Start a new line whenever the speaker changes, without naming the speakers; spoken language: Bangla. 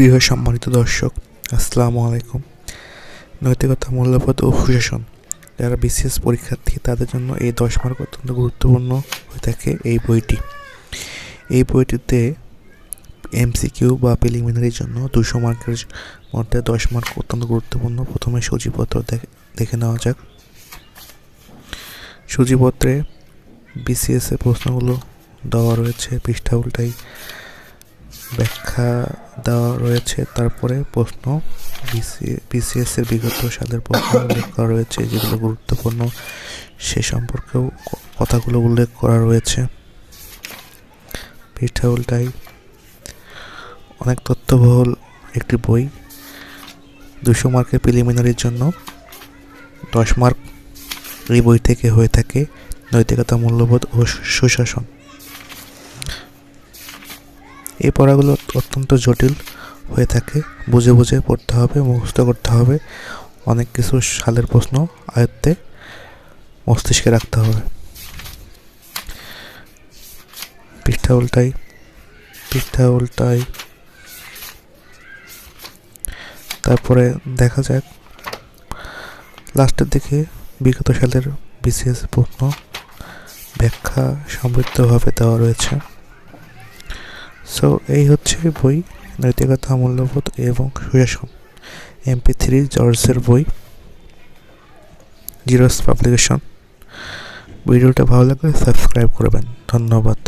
প্রিয় সম্মানিত দর্শক, আসসালামু আলাইকুম। নৈতিকতা, মূল্যবোধ ও সুশাসন, যারা বিসিএস পরীক্ষার্থী তাদের জন্য এই দশ মার্ক অত্যন্ত গুরুত্বপূর্ণ হয়ে থাকে এই বইটি। এই বইটিতে এমসিকিউ বা প্রিলিমিনারির জন্য দুশো মার্কের মধ্যে দশ মার্ক অত্যন্ত গুরুত্বপূর্ণ। প্রথমে সূচিপত্র দেখে- নেওয়া যাক। সূচিপত্রে বিসিএস এর প্রশ্নগুলো দেওয়া রয়েছে, পৃষ্ঠা উল্টাই ব্যাখ্যা দেওয়া রয়েছে। তারপরে প্রশ্ন বিসিএস এর বিগত সালের প্রশ্ন উল্লেখ করা রয়েছে, যেগুলো গুরুত্বপূর্ণ। সে সম্পর্কেও কথাগুলো উল্লেখ করা রয়েছে। পৃষ্ঠা উল্টাই। অনেক তথ্যবহুল একটি বই। দুশো মার্কের প্রিলিমিনারির জন্য দশ মার্ক এই বই থেকে হয়ে থাকে। নৈতিকতা, মূল্যবোধ ও সুশাসন। এই পড়াগুলো অত্যন্ত জটিল হয়ে থাকে। বুঝে বুঝে পড়তে হবে, মুখস্থ করতে হবে। অনেক কিছু সালের প্রশ্ন আয়ত্তে মস্তিষ্কে রাখতে হবে। পৃষ্ঠা উল্টাই পৃষ্ঠা উল্টাই। তারপরে দেখা যাক। লাস্টের দিকে বিগত সালের বিসিএস প্রশ্ন ব্যাখ্যা সমৃদ্ধভাবে দেওয়া রয়েছে। সো এই হচ্ছে বই, নৈতিকতা, মূল্যবোধ এবং সুশাসন। এমপি থ্রি জর্জের বই জিরোস পাবলিকেশন ভিডিওটা ভালো লাগলে সাবস্ক্রাইব করবেন। ধন্যবাদ।